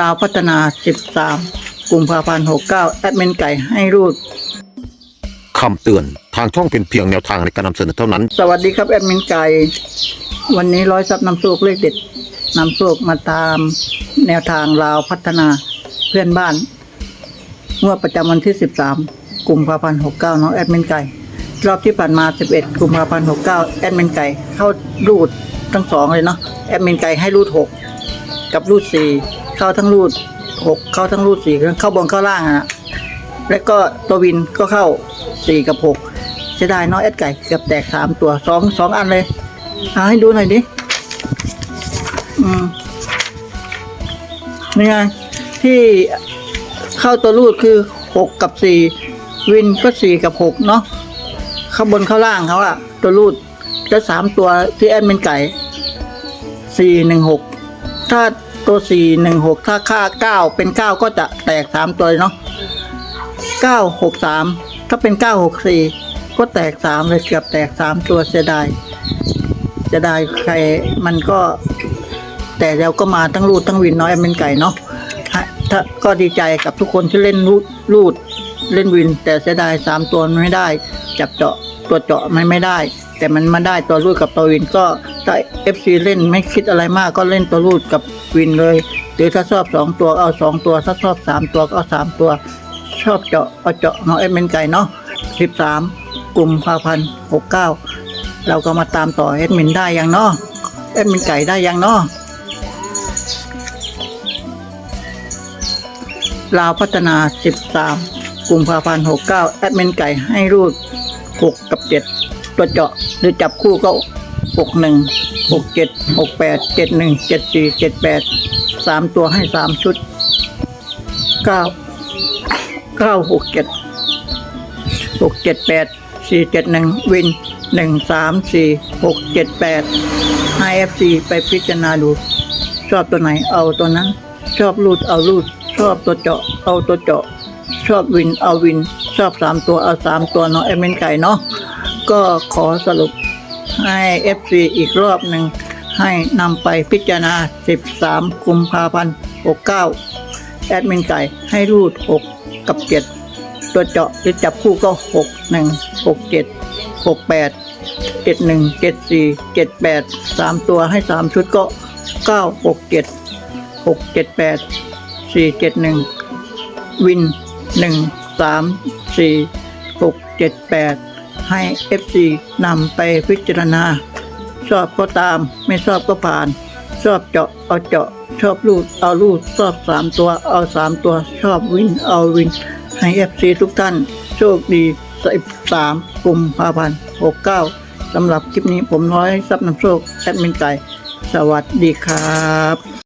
ลาวพัฒนา 13 กุมภาพันธ์ 69 แอดมินไก่ให้รูด คำเตือนทางช่องเป็นเพียงแนวทางในการนำเสนอเท่านั้น สวัสดีครับแอดมินไก่ วันนี้ร้อยซับนำโชคเลขเด็ดนำโชคมาตามแนวทางลาวพัฒนาเพื่อนบ้านงวดประจำวันที่ 13 กุมภาพันธ์ 69 น้องแอดมินไก่ รอบที่ผ่านมา 11 กุมภาพันธ์ 69 แอดมินไก่เข้ารูดทั้งสองเลยเนาะแอดมินไก่ให้รูด 6 กับรูด 4 เข้าทั้งรูด6เข้าทั้งรูด4เข้าบนเข้าล่างอะแล้วก็ตัววินก็เข้า4กับ6เสียดายเน้องแอดไก่เกือบแตก3ตัวสองสองอันเลยเอาให้ดูหน่อยดิอืมนี่ไงที่เข้าตัวรูดคือหกกับสี่วินก็สี่กับหกเนาะข้างบนข้างล่างเขาอะตัวรูดแล้วสามตัวที่แอดมินไก่สี่หนึ่งหกถ้า ตัวสี่หนึ่งหกถ้าค่าเก้าเป็นเก้าก็จะแตกสามตัวเนาะเก้าหกสามถ้าเป็นเก้าหกสี่ก็แตกสามเลยเกือบแตกสามตัวเสียดายเสียดายใครมันก็ แต่เราก็มาทั้งรูดทั้งวินน้อยเป็นไก่เนาะถ้าก็ดีใจกับทุกคนที่เล่นรูดรูดเล่นวิน แต่เสียดายสามตัวไม่ได้ จับเจาะตัวเจาะไมันไม่ได้ แต่มันมาได้ตัวรูดกับตัววินก็ถ้าเอฟซีเล่นไม่คิดอะไรมากก็เล่นตัวรูดกับวินเลย หรือถ้าชอบสองตัวเอาสองตัว ถ้าชอบสามตัวก็เอาสามตัว ชอบเจาะเอาเจาะเนาะเอ็มเป็นไก่เนาะสิบสามกลุ่มภาพันหกเก้าเราก็มาตามต่อเอ็ดมินได้ยังเนาะเอ็ดมินไก่ได้ยังเนาะลาวพัฒนา 13 กลุ่มภาพันธ์69แอดมินไก่ให้รูด 6 กับ 7 ตัวเจาะหรือจับคู่ก็หกหนึ่งหกเจ็ดหกแปดเจ็ดหนึ่งเจ็ดสี่เจ็ดแปดสามตัวให้สามชุดเก้าเก้าหกเจ็ดหกเจ็ดแปดสี่เจ็ดหนึ่งวินหนึ่งสามสี่หกเจ็ดแปดให้เอฟซีไปพิจารณาดู ชอบตัวไหนเอาตัวนั้น ชอบรูดเอารูด ชอบตัวเจาะ เอาตัวเจาะ ชอบวินเอาวิน ชอบสามตัวเอาสามตัวเนาะเอเมนไก่เนาะ ก็ขอสรุปให้เอฟซีอีกรอบหนึ่ง ให้นำไปพิจารณา 13 กุมภาพันธ์ 69 แอดมินไก่ให้รูด 6 กับ 7 ตัวเจาะจะจับคู่ก็ 6 1 6 7 6 8 7 1 7 4 7 8 3 ตัวให้ 3 ชุดก็ 9 6 7 6 7 8 4 7 1 วิน 1 3 4 6 7 8 ให้เอฟซีนำไปพิจารณา ชอบก็ตาม ไม่ชอบก็ผ่าน ชอบเจาะเอาเจาะ ชอบรูดเอารูดชอบสามตัวเอาสามตัว ชอบวินเอาวิน ให้เอฟซีทุกท่าน โชคดีสิบสามกุมภาพันธ์หกเก้าสำหรับคลิปนี้ผมน้อยซับน้ำโชคแอดมินไก่ สวัสดีครับ